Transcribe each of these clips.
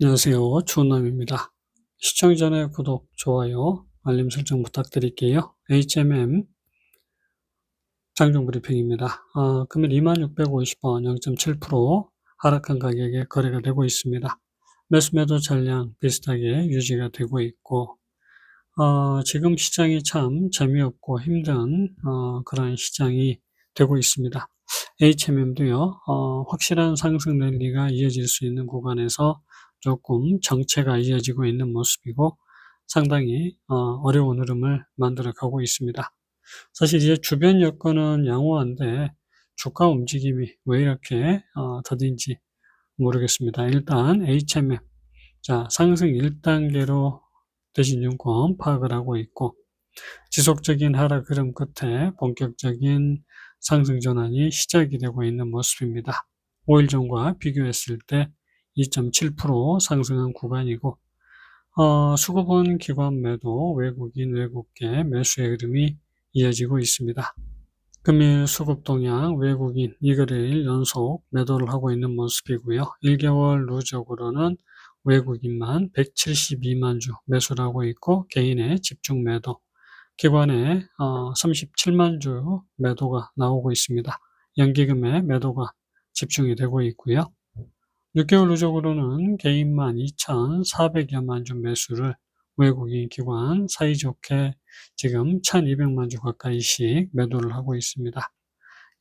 안녕하세요. 주은남입니다. 시청 전에 구독, 좋아요, 알림 설정 부탁드릴게요. HMM 장중 브리핑입니다. 아, 금일 2650원 0.7% 하락한 가격에 거래가 되고 있습니다. 매수 매도 전량 비슷하게 유지가 되고 있고 어, 지금 시장이 참 재미없고 힘든 어, 그런 시장이 되고 있습니다. HMM도요, 어, 확실한 상승 랠리가 이어질 수 있는 구간에서 조금 정체가 이어지고 있는 모습이고 상당히 어, 려운 흐름을 만들어 가고 있습니다. 사실 이제 주변 여건은 양호한데 주가 움직임이 왜 이렇게 어, 더딘지 모르겠습니다. 일단 HMM 자 상승 1단계로 대신증권 파악을 하고 있고 지속적인 하락 흐름 끝에 본격적인 상승 전환이 시작이 되고 있는 모습입니다. 5일 전과 비교했을 때 2.7% 상승한 구간이고 어, 수급은 기관 매도, 외국인, 외국계 매수의 흐름이 이어지고 있습니다. 금일 수급 동향 외국인 이거래일 연속 매도를 하고 있는 모습이고요. 1개월 누적으로는 외국인만 172만 주 매수를 하고 있고 개인의 집중 매도, 기관의 어, 37만 주 매도가 나오고 있습니다. 연기금의 매도가 집중이 되고 있고요. 6개월 누적으로는 개인만 2,400여만 주 매수를 외국인 기관 사이좋게 지금 1,200만 주 가까이씩 매도를 하고 있습니다.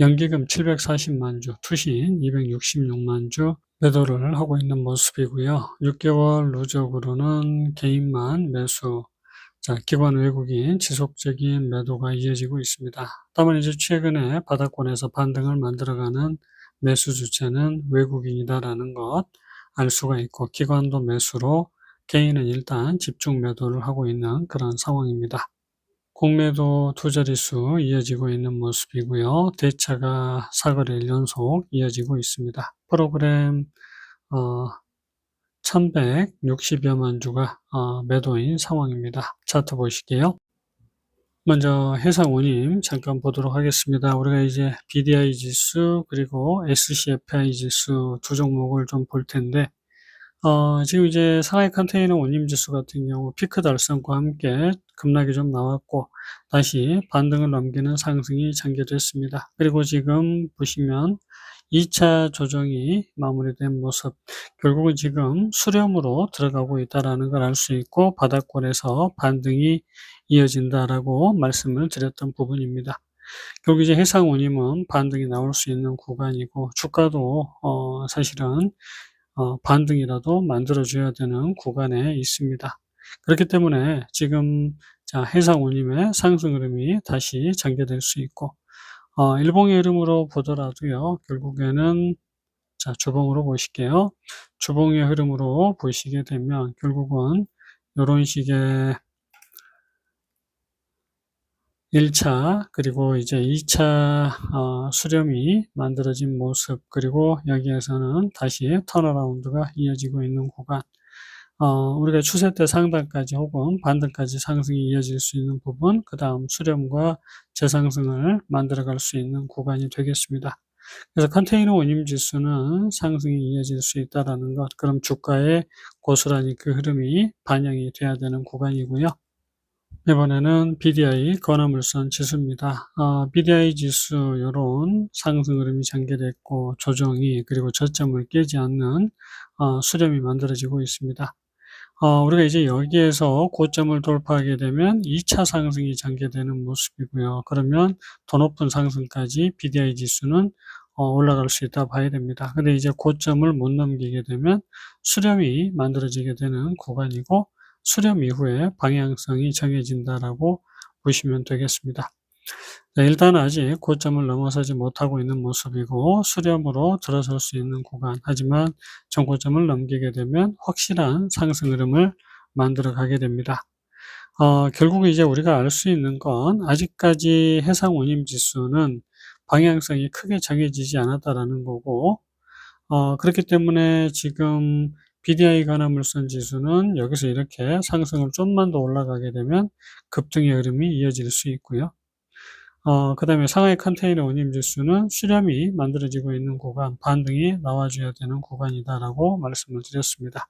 연기금 740만 주, 투신 266만 주 매도를 하고 있는 모습이고요. 6개월 누적으로는 개인만 매수, 자, 기관 외국인 지속적인 매도가 이어지고 있습니다. 다만 이제 최근에 바닥권에서 반등을 만들어가는 매수 주체는 외국인이다라는 것 알 수가 있고 기관도 매수로 개인은 일단 집중 매도를 하고 있는 그런 상황입니다. 공매도 두 자릿수 이어지고 있는 모습이고요. 대차가 사거래일 연속 이어지고 있습니다. 프로그램 어, 1160여만 주가 어, 매도인 상황입니다. 차트 보실게요. 먼저 해상원임 잠깐 보도록 하겠습니다. 우리가 이제 BDI 지수 그리고 SCFI 지수 두 종목을 좀 볼 텐데 어, 지금 이제 상하이 컨테이너 원임 지수 같은 경우 피크 달성과 함께 급락이 좀 나왔고 다시 반등을 넘기는 상승이 전개됐습니다. 그리고 지금 보시면 2차 조정이 마무리된 모습 결국은 지금 수렴으로 들어가고 있다는 걸 알 수 있고 바닥권에서 반등이 이어진다라고 말씀을 드렸던 부분입니다. 결국 이제 해상 운임은 반등이 나올 수 있는 구간이고 주가도 어 사실은 어 반등이라도 만들어줘야 되는 구간에 있습니다. 그렇기 때문에 지금 자 해상 운임의 상승 흐름이 다시 전개될 수 있고 어 일봉의 흐름으로 보더라도요 결국에는 자 주봉으로 보실게요. 주봉의 흐름으로 보시게 되면 결국은 이런 식의 1차 그리고 이제 2차 어, 수렴이 만들어진 모습 그리고 여기에서는 다시 턴어라운드가 이어지고 있는 구간 어, 우리가 추세 때 상단까지 혹은 반등까지 상승이 이어질 수 있는 부분 그 다음 수렴과 재상승을 만들어 갈 수 있는 구간이 되겠습니다. 그래서 컨테이너 원임 지수는 상승이 이어질 수 있다라는 것 그럼 주가의 고스란히 그 흐름이 반영이 돼야 되는 구간이고요. 이번에는 BDI 건화물선 지수입니다. 어, BDI 지수 이런 상승 흐름이 전개됐고 조정이 그리고 저점을 깨지 않는 어, 수렴이 만들어지고 있습니다. 어, 우리가 이제 여기에서 고점을 돌파하게 되면 2차 상승이 전개되는 모습이고요. 그러면 더 높은 상승까지 BDI 지수는 어, 올라갈 수 있다 봐야 됩니다. 근데 이제 고점을 못 넘기게 되면 수렴이 만들어지게 되는 구간이고 수렴 이후에 방향성이 정해진다라고 보시면 되겠습니다. 네, 일단 아직 고점을 넘어서지 못하고 있는 모습이고 수렴으로 들어설 수 있는 구간 하지만 전고점을 넘기게 되면 확실한 상승 흐름을 만들어 가게 됩니다. 어, 결국 이제 우리가 알 수 있는 건 아직까지 해상 원임 지수는 방향성이 크게 정해지지 않았다라는 거고 어, 그렇기 때문에 지금 BDI 간화물선 지수는 여기서 이렇게 상승을 좀만 더 올라가게 되면 급등의 흐름이 이어질 수 있고요. 어, 그 다음에 상하이 컨테이너 원임 지수는 수렴이 만들어지고 있는 구간, 반등이 나와줘야 되는 구간이다라고 말씀을 드렸습니다.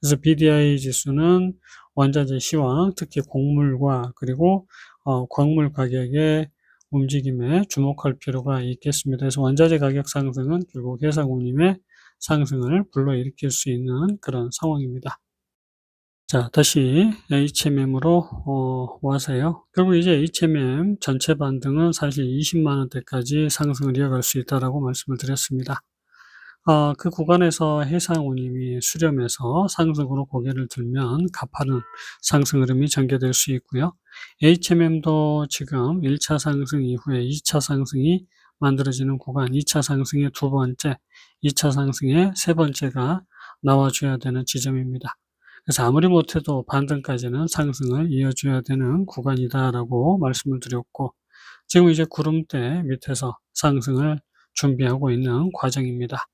그래서 BDI 지수는 원자재 시황, 특히 곡물과 그리고 어, 광물 가격의 움직임에 주목할 필요가 있겠습니다. 그래서 원자재 가격 상승은 결국 해상운임의 상승을 불러일으킬 수 있는 그런 상황입니다. 자, 다시 HMM으로 어, 와서요. 결국 이제 HMM 전체 반등은 사실 20만 원대까지 상승을 이어갈 수 있다라고 말씀을 드렸습니다. 어, 그 구간에서 해상운임이 수렴해서 상승으로 고개를 들면 가파른 상승 흐름이 전개될 수 있고요. HMM도 지금 1차 상승 이후에 2차 상승이 만들어지는 구간, 2차 상승의 두 번째, 2차 상승의 세 번째가 나와줘야 되는 지점입니다. 그래서 아무리 못해도 반등까지는 상승을 이어줘야 되는 구간이다라고 말씀을 드렸고, 지금 이제 구름대 밑에서 상승을 준비하고 있는 과정입니다.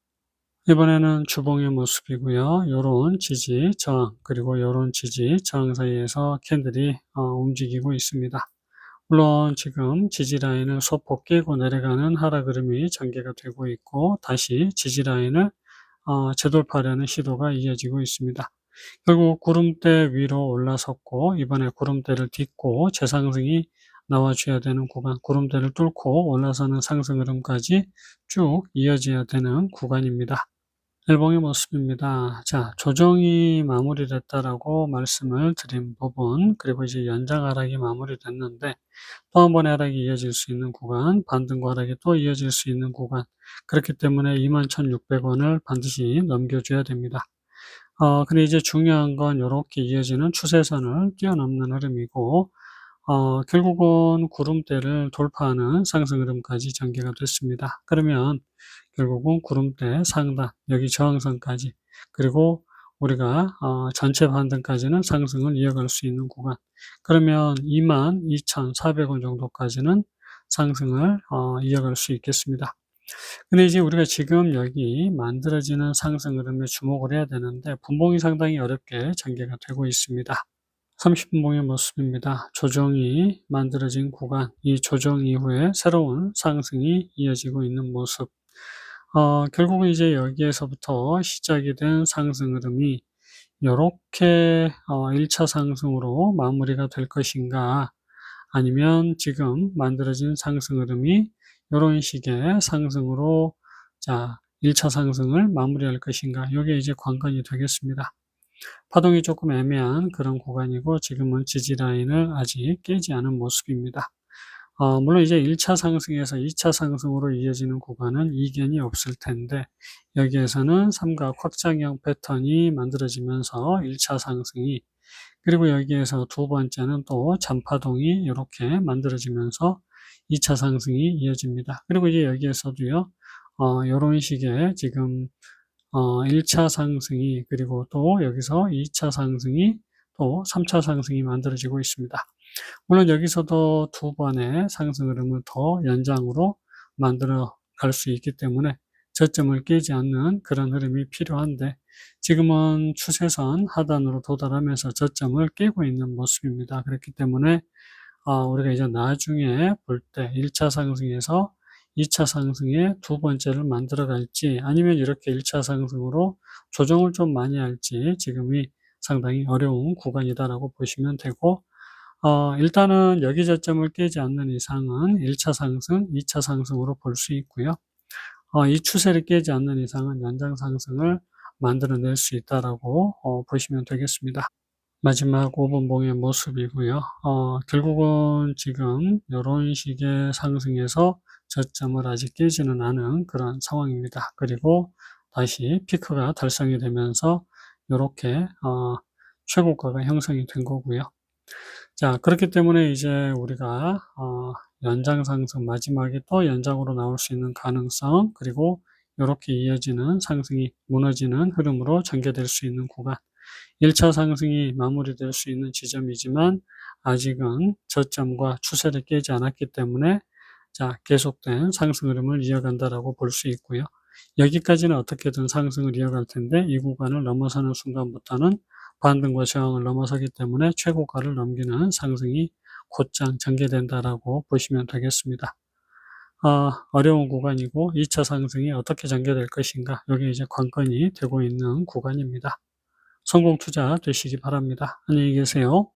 이번에는 주봉의 모습이고요. 요런 지지, 저항, 그리고 요런 지지, 저항 사이에서 캔들이 어, 움직이고 있습니다. 물론 지금 지지 라인을 소폭 깨고 내려가는 하락 흐름이 전개가 되고 있고 다시 지지 라인을 어, 재돌파하려는 시도가 이어지고 있습니다. 결국 구름대 위로 올라섰고 이번에 구름대를 딛고 재상승이 나와줘야 되는 구간, 구름대를 뚫고 올라서는 상승 흐름까지 쭉 이어져야 되는 구간입니다. 일봉의 모습입니다. 자, 조정이 마무리됐다라고 말씀을 드린 부분, 그리고 이제 연장 하락이 마무리됐는데, 또 한 번의 하락이 이어질 수 있는 구간, 반등과 하락이 또 이어질 수 있는 구간, 그렇기 때문에 21,600원을 반드시 넘겨줘야 됩니다. 어, 근데 이제 중요한 건 이렇게 이어지는 추세선을 뛰어넘는 흐름이고, 어, 결국은 구름대를 돌파하는 상승 흐름까지 전개가 됐습니다. 그러면 결국은 구름대 상단, 여기 저항선까지, 그리고 우리가 어, 전체 반등까지는 상승을 이어갈 수 있는 구간. 그러면 22,400원 정도까지는 상승을 어, 이어갈 수 있겠습니다. 근데 이제 우리가 지금 여기 만들어지는 상승 흐름에 주목을 해야 되는데 분봉이 상당히 어렵게 전개가 되고 있습니다. 30분봉의 모습입니다. 조정이 만들어진 구간, 이 조정 이후에 새로운 상승이 이어지고 있는 모습. 어, 결국은 이제 여기에서부터 시작이 된 상승 흐름이 이렇게 어, 1차 상승으로 마무리가 될 것인가 아니면 지금 만들어진 상승 흐름이 이런 식의 상승으로 자 1차 상승을 마무리할 것인가 이게 이제 관건이 되겠습니다. 파동이 조금 애매한 그런 구간이고 지금은 지지 라인을 아직 깨지 않은 모습입니다. 어, 물론 이제 1차 상승에서 2차 상승으로 이어지는 구간은 이견이 없을 텐데 여기에서는 삼각 확장형 패턴이 만들어지면서 1차 상승이 그리고 여기에서 두 번째는 또 잔파동이 이렇게 만들어지면서 2차 상승이 이어집니다. 그리고 이제 여기에서도요, 어, 이런 식의 지금 어, 1차 상승이 그리고 또 여기서 2차 상승이 또 3차 상승이 만들어지고 있습니다. 물론 여기서도 두 번의 상승 흐름을 더 연장으로 만들어 갈 수 있기 때문에 저점을 깨지 않는 그런 흐름이 필요한데 지금은 추세선 하단으로 도달하면서 저점을 깨고 있는 모습입니다. 그렇기 때문에 어, 우리가 이제 나중에 볼 때 1차 상승에서 2차 상승의 두 번째를 만들어 갈지 아니면 이렇게 1차 상승으로 조정을 좀 많이 할지 지금이 상당히 어려운 구간이다라고 보시면 되고 어, 일단은 여기 저점을 깨지 않는 이상은 1차 상승, 2차 상승으로 볼 수 있고요. 어, 이 추세를 깨지 않는 이상은 연장 상승을 만들어낼 수 있다라고 어, 보시면 되겠습니다. 마지막 5분봉의 모습이고요. 어, 결국은 지금 이런 식의 상승에서 저점을 아직 깨지는 않은 그런 상황입니다. 그리고 다시 피크가 달성이 되면서 이렇게 어, 최고가가 형성이 된 거고요. 자, 그렇기 때문에 이제 우리가 어, 연장 상승 마지막에 또 연장으로 나올 수 있는 가능성 그리고 이렇게 이어지는 상승이 무너지는 흐름으로 전개될 수 있는 구간 1차 상승이 마무리될 수 있는 지점이지만 아직은 저점과 추세를 깨지 않았기 때문에 자 계속된 상승 흐름을 이어간다라고 볼 수 있고요. 여기까지는 어떻게든 상승을 이어갈 텐데 이 구간을 넘어서는 순간부터는 반등과 저항을 넘어서기 때문에 최고가를 넘기는 상승이 곧장 전개된다라고 보시면 되겠습니다. 어, 어려운 구간이고 2차 상승이 어떻게 전개될 것인가 여기 이제 관건이 되고 있는 구간입니다. 성공 투자 되시기 바랍니다. 안녕히 계세요.